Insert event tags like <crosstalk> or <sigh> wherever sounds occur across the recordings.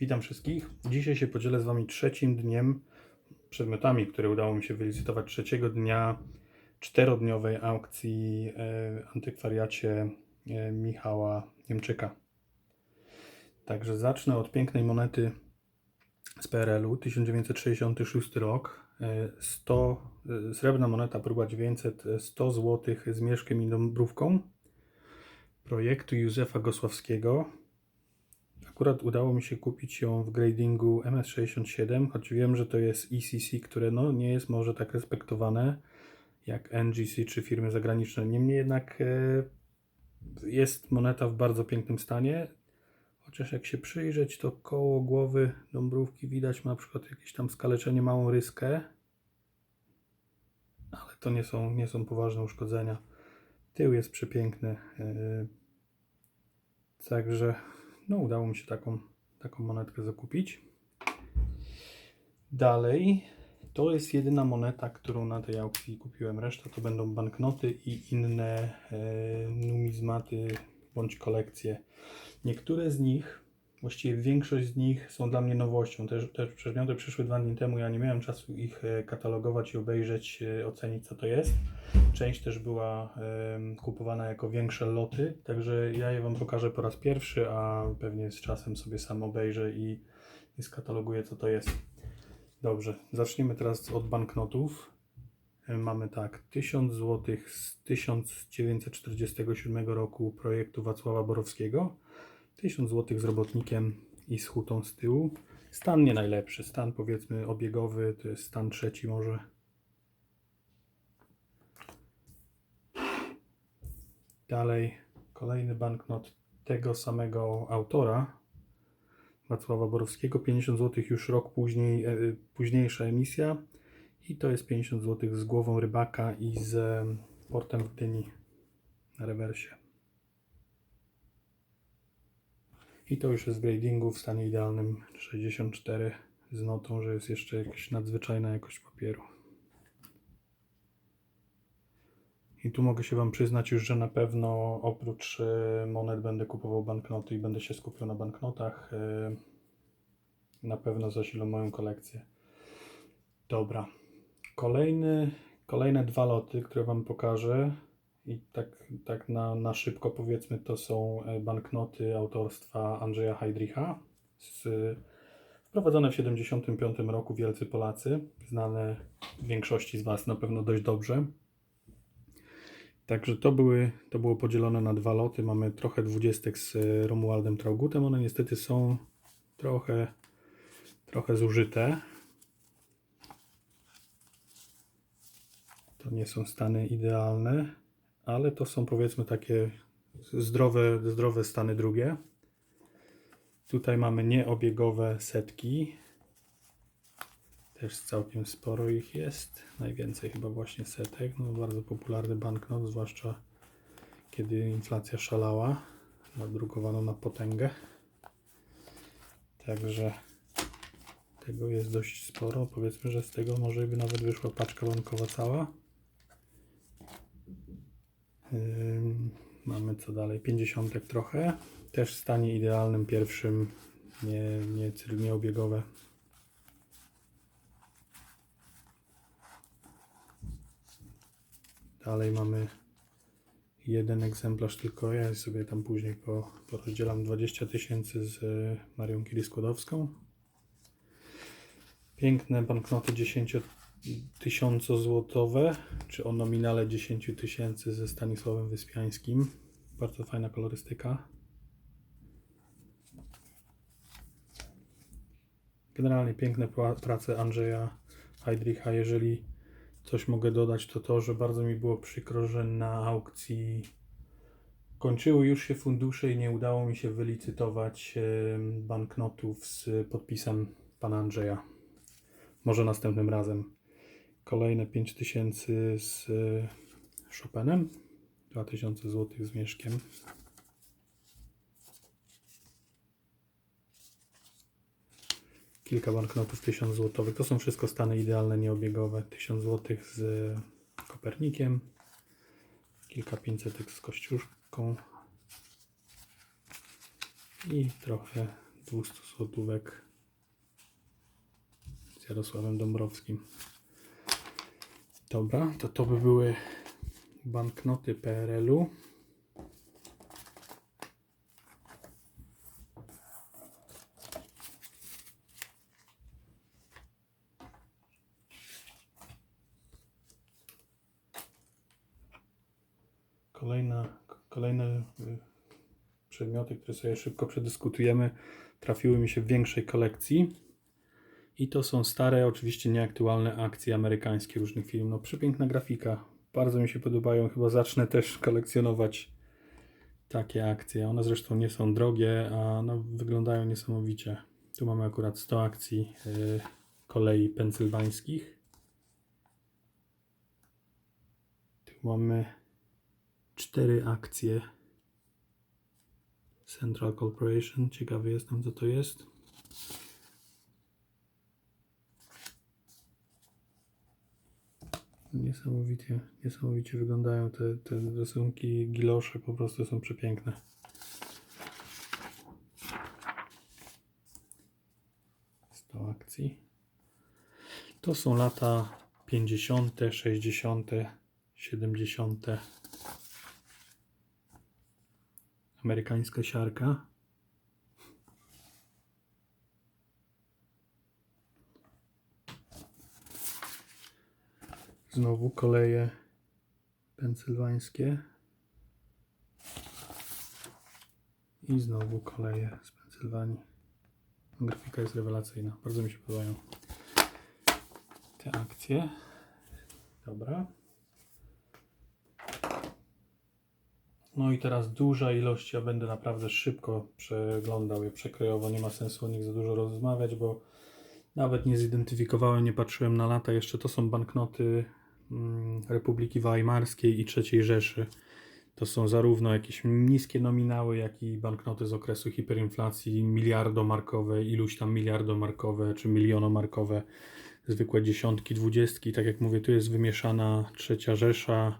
Witam wszystkich. Dzisiaj się podzielę z Wami trzecim dniem, przedmiotami, które udało mi się wylicytować trzeciego dnia czterodniowej aukcji e, antykwariacie e, Michała Niemczyka. Także zacznę od pięknej monety z PRL-u, 1966 rok. E, 100, e, srebrna moneta, próba 900, e, 100 zł z mieszkiem i dąbrówką projektu Józefa Gosławskiego. Akurat udało mi się kupić ją w gradingu MS67, choć wiem, że to jest ECC, które no, nie jest może tak respektowane jak NGC czy firmy zagraniczne. Niemniej jednak e, jest moneta w bardzo pięknym stanie. Chociaż jak się przyjrzeć, to koło głowy Dąbrówki widać ma na przykład jakieś tam skaleczenie, małą ryskę. Ale to nie są, nie są poważne uszkodzenia. Tył jest przepiękny. e, Także no, udało mi się taką, taką monetkę zakupić. Dalej, to jest jedyna moneta, którą na tej aukcji kupiłem. Reszta to będą banknoty i inne e, numizmaty bądź kolekcje. Niektóre z nich, właściwie większość z nich są dla mnie nowością. Te, te przedmioty przyszły dwa dni temu, ja nie miałem czasu ich e, katalogować i obejrzeć, e, ocenić co to jest. Część też była kupowana jako większe loty, także ja je Wam pokażę po raz pierwszy, a pewnie z czasem sobie sam obejrzę i, i skataloguję co to jest. Dobrze, zacznijmy teraz od banknotów. E, Mamy tak, 1000 zł z 1947 roku projektu Wacława Borowskiego, 1000 zł z robotnikiem i z hutą z tyłu. Stan nie najlepszy, stan powiedzmy obiegowy, to jest stan trzeci może. Dalej kolejny banknot tego samego autora, Wacława Borowskiego, 50 zł już rok później, e, późniejsza emisja i to jest 50 zł z głową rybaka i z portem w Gdyni na rewersie. I to już jest w gradingu w stanie idealnym 64 z notą, że jest jeszcze jakaś nadzwyczajna jakość papieru. I tu mogę się Wam przyznać już, że na pewno oprócz e, monet będę kupował banknoty i będę się skupiał na banknotach. e, Na pewno zasilą moją kolekcję. Dobra. Kolejny, kolejne dwa loty, które Wam pokażę. I tak, tak na, na szybko powiedzmy, to są e, banknoty autorstwa Andrzeja Heidricha. Z, wprowadzone w 1975 roku Wielcy Polacy. Znane większości z Was na pewno dość dobrze. Także to, były, to było podzielone na dwa loty. Mamy trochę dwudziestek z e, Romualdem Traugutem. One niestety są trochę, trochę zużyte. To nie są stany idealne, ale to są powiedzmy takie zdrowe, zdrowe stany drugie. Tutaj mamy nieobiegowe setki. Też całkiem sporo ich jest. Najwięcej chyba właśnie setek. No, bardzo popularny banknot, zwłaszcza kiedy inflacja szalała. Nadrukowano na potęgę. Także tego jest dość sporo. Powiedzmy, że z tego może by nawet wyszła paczka bankowa cała. Mamy co dalej? 50 trochę. Też w stanie idealnym, pierwszym, nie, nie, cyl- nieobiegowe. Dalej mamy jeden egzemplarz tylko. Ja sobie tam później po, porozdzielam 20 tysięcy z e, Marią Kiri-Skłodowską. Piękne banknoty 10 tysiącozłotowe, czy o nominale 10 tysięcy ze Stanisławem Wyspiańskim. Bardzo fajna kolorystyka. Generalnie piękne pra- prace Andrzeja Heidricha. Jeżeli coś mogę dodać, to to, że bardzo mi było przykro, że na aukcji kończyły już się fundusze i nie udało mi się wylicytować banknotów z podpisem pana Andrzeja. Może następnym razem. Kolejne 5000 z e, Chopinem. 2000 zł z mieszkiem. Kilka banknotów 1000 złotowych. To są wszystko stany idealne, nieobiegowe. 1000 zł z Kopernikiem. Kilka 500 z Kościuszką. I trochę 200 złotówek z Jarosławem Dąbrowskim. Dobra, to to by były banknoty PRL-u. Kolejna, kolejne y, przedmioty, które sobie szybko przedyskutujemy, trafiły mi się w większej kolekcji. I to są stare, oczywiście nieaktualne akcje amerykańskie różnych firm. No przepiękna grafika. Bardzo mi się podobają. Chyba zacznę też kolekcjonować takie akcje. One zresztą nie są drogie, a no, wyglądają niesamowicie. Tu mamy akurat 100 akcji y, kolei pensylwańskich. Tu mamy cztery akcje Central Corporation. Ciekawy jestem, co to jest. Niesamowicie, niesamowicie wyglądają te, te rysunki gilosze, po prostu są przepiękne. Sto akcji. To są lata 50., 60., 70. Amerykańska siarka. Znowu koleje pensylwańskie. I znowu koleje z Pensylwanii. Grafika jest rewelacyjna. Bardzo mi się podobają te akcje. Dobra. No i teraz duża ilość, ja będę naprawdę szybko przeglądał je przekrojowo, nie ma sensu o nich za dużo rozmawiać, bo nawet nie zidentyfikowałem, nie patrzyłem na lata, jeszcze to są banknoty Republiki Weimarskiej i III Rzeszy. To są zarówno jakieś niskie nominały, jak i banknoty z okresu hiperinflacji, miliardomarkowe, iluś tam miliardomarkowe czy milionomarkowe, zwykłe dziesiątki, dwudziestki. Tak jak mówię, tu jest wymieszana trzecia Rzesza,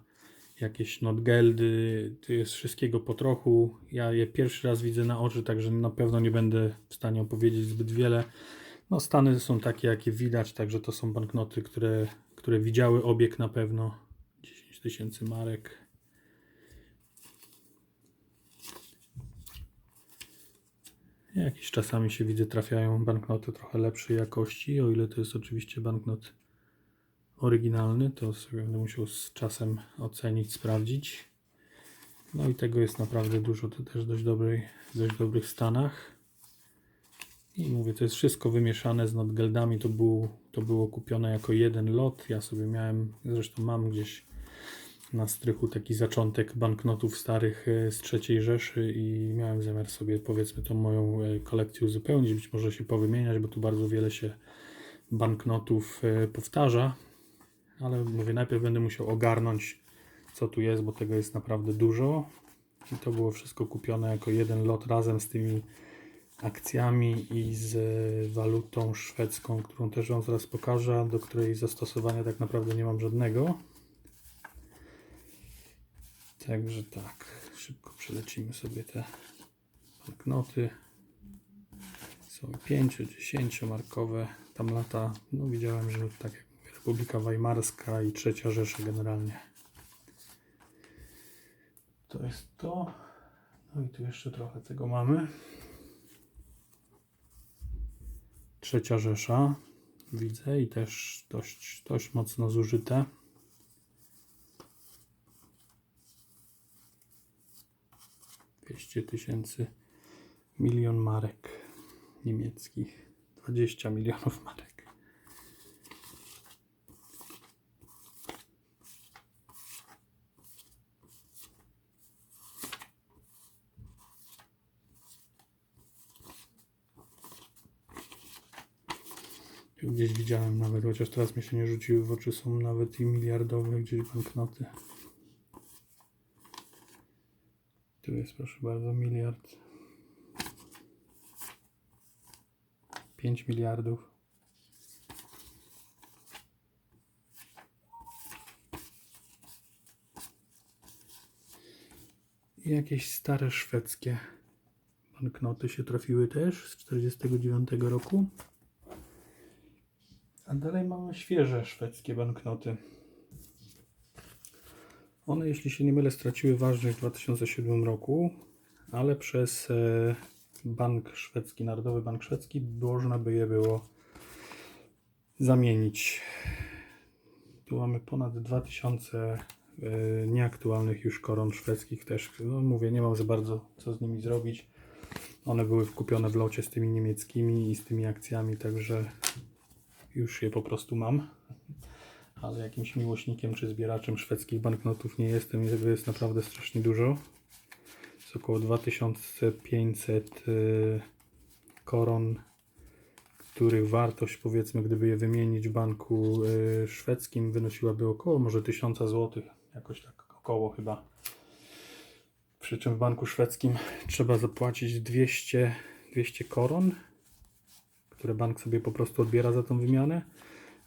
jakieś notgeldy, tu jest wszystkiego po trochu. Ja je pierwszy raz widzę na oczy, także na pewno nie będę w stanie opowiedzieć zbyt wiele. No, stany są takie, jakie widać, także to są banknoty, które, które widziały obieg na pewno. 10 tysięcy marek. Jakieś czasami się widzę trafiają banknoty trochę lepszej jakości, o ile to jest oczywiście banknot oryginalny, to sobie będę musiał z czasem ocenić, sprawdzić. No i tego jest naprawdę dużo, to też dość, dobrej, w dość dobrych stanach. Mówię, to jest wszystko wymieszane z nadgeldami, to, był, to było kupione jako jeden lot. Ja sobie miałem, zresztą mam gdzieś na strychu taki zaczątek banknotów starych e, z III Rzeszy i miałem zamiar sobie powiedzmy tą moją e, kolekcję uzupełnić, być może się powymieniać, bo tu bardzo wiele się banknotów e, powtarza ale mówię, najpierw będę musiał ogarnąć, co tu jest, bo tego jest naprawdę dużo. I to było wszystko kupione jako jeden lot razem z tymi akcjami i z walutą szwedzką, którą też Wam zaraz pokażę, do której zastosowania tak naprawdę nie mam żadnego. Także tak, szybko przelecimy sobie te banknoty. Są 5, 10 markowe. Tam lata, no widziałem, że tak jak Republika Weimarska i Trzecia Rzesza generalnie. To jest to. No i tu jeszcze trochę tego mamy. Trzecia Rzesza widzę i też dość, dość mocno zużyte. Dwieście tysięcy milion marek niemieckich. 20 milionów marek. Tu Gdzieś nawet, chociaż teraz mi się nie rzuciły w oczy, są nawet i miliardowe gdzieś banknoty. Tu jest proszę bardzo miliard. 5 miliardów. I jakieś stare szwedzkie banknoty się trafiły też z 49 roku. A dalej mamy świeże szwedzkie banknoty. One, jeśli się nie mylę, straciły ważność w 2007 roku, ale przez e, Bank Szwedzki, Narodowy Bank Szwedzki, można by je było zamienić. Tu mamy ponad 2000 e, nieaktualnych już koron szwedzkich też. No mówię, nie mam za bardzo co z nimi zrobić. One były kupione w locie z tymi niemieckimi i z tymi akcjami, także już je po prostu mam. Ale jakimś miłośnikiem czy zbieraczem szwedzkich banknotów nie jestem i tego jest naprawdę strasznie dużo. Jest około 2500 y, koron, których wartość powiedzmy, gdyby je wymienić w banku y, szwedzkim wynosiłaby około może 1000 zł, jakoś tak około chyba. Przy czym w banku szwedzkim trzeba zapłacić 200, 200 koron, które bank sobie po prostu odbiera za tą wymianę,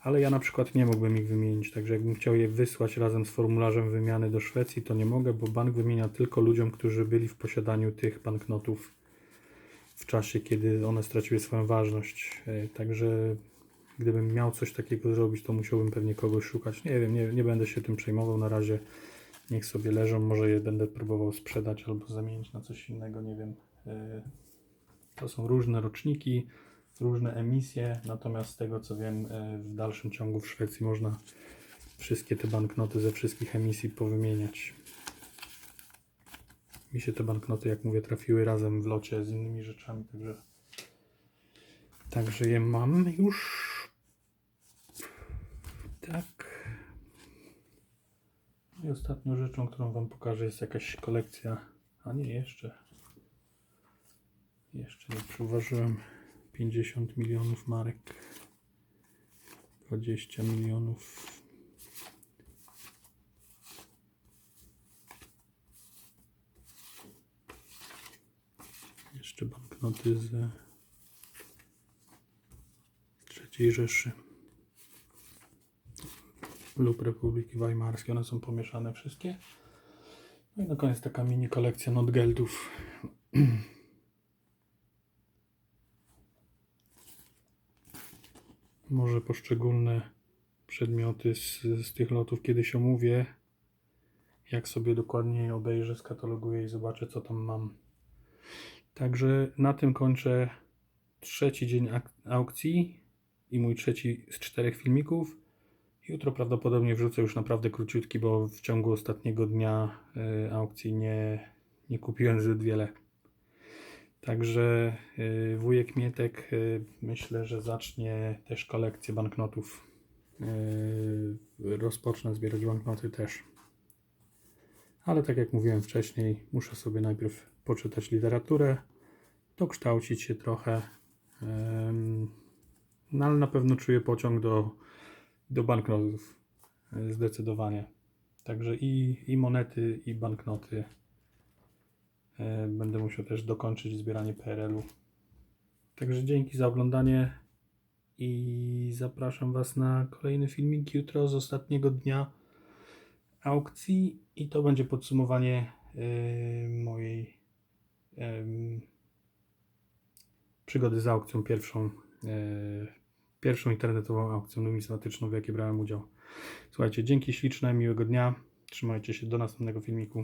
ale ja na przykład nie mógłbym ich wymienić, także jakbym chciał je wysłać razem z formularzem wymiany do Szwecji, to nie mogę, bo bank wymienia tylko ludziom, którzy byli w posiadaniu tych banknotów w czasie, kiedy one straciły swoją ważność. E, Także gdybym miał coś takiego zrobić, to musiałbym pewnie kogoś szukać. Nie wiem, nie, nie będę się tym przejmował na razie. Niech sobie leżą, może je będę próbował sprzedać albo zamienić na coś innego, nie wiem. E, To są różne roczniki, różne emisje, natomiast z tego co wiem, e, w dalszym ciągu w Szwecji można wszystkie te banknoty ze wszystkich emisji powymieniać. Mi się te banknoty, jak mówię, trafiły razem w locie z innymi rzeczami, także także je mam już. Tak. I ostatnią rzeczą, którą Wam pokażę, jest jakaś kolekcja. A nie, jeszcze. Jeszcze nie przyuważyłem. 50 milionów marek. 20 milionów. Jeszcze banknoty z III Rzeszy lub Republiki Weimarskiej. One są pomieszane wszystkie. No i na koniec taka mini kolekcja notgeldów. <clears throat> Może poszczególne przedmioty z, z tych lotów kiedyś omówię. Jak sobie dokładniej obejrzę, skataloguję i zobaczę, co tam mam. Także na tym kończę trzeci dzień aukcji i mój trzeci z czterech filmików. Jutro prawdopodobnie wrzucę już naprawdę króciutki, bo w ciągu ostatniego dnia y, aukcji nie, nie kupiłem zbyt wiele. Także y, wujek Mietek y, myślę, że zacznie też kolekcję banknotów. Y, rozpocznę zbierać banknoty też. Ale tak jak mówiłem wcześniej, muszę sobie najpierw poczytać literaturę, dokształcić się trochę. No ale na pewno czuję pociąg do, do banknotów. Zdecydowanie. Także i, i monety, i banknoty. E, Będę musiał też dokończyć zbieranie PRL-u. Także dzięki za oglądanie i zapraszam Was na kolejny filmik jutro z ostatniego dnia aukcji i to będzie podsumowanie e, mojej em, przygody z aukcją pierwszą, e, pierwszą internetową aukcją numizmatyczną, w jakiej brałem udział. Słuchajcie, dzięki śliczne, miłego dnia. Trzymajcie się do następnego filmiku.